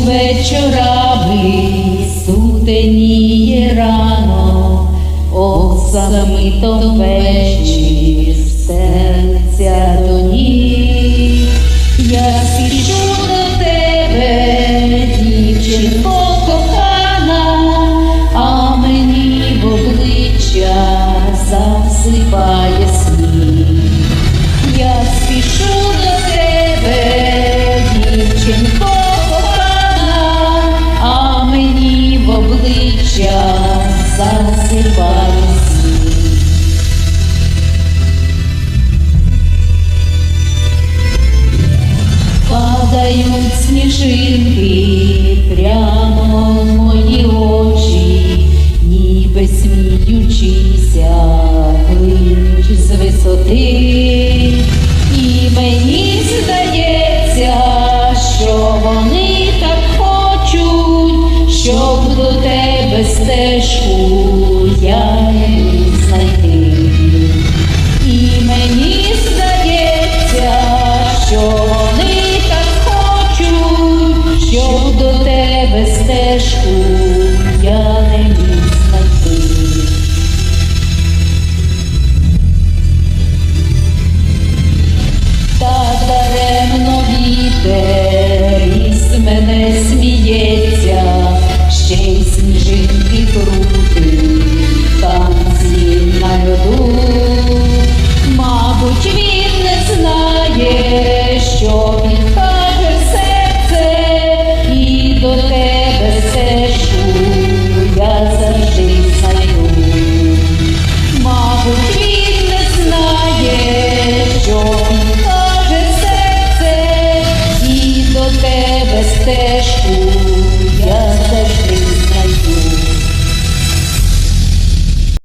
вечорами сутеніє рано, о саме то вечір серця до ніг. Я спішу до тебе, дівчинко кохана, а мені в обличчя засипає сніг. Я спішу до тебе, обличчя засипає. Падають сніжинки прямо в мої очі, ніби сміючися, плинуть з висоти. І мені здається, що вони стежку я міг знайти. І мені здається, що вони так хочуть, щоб до тебе стежку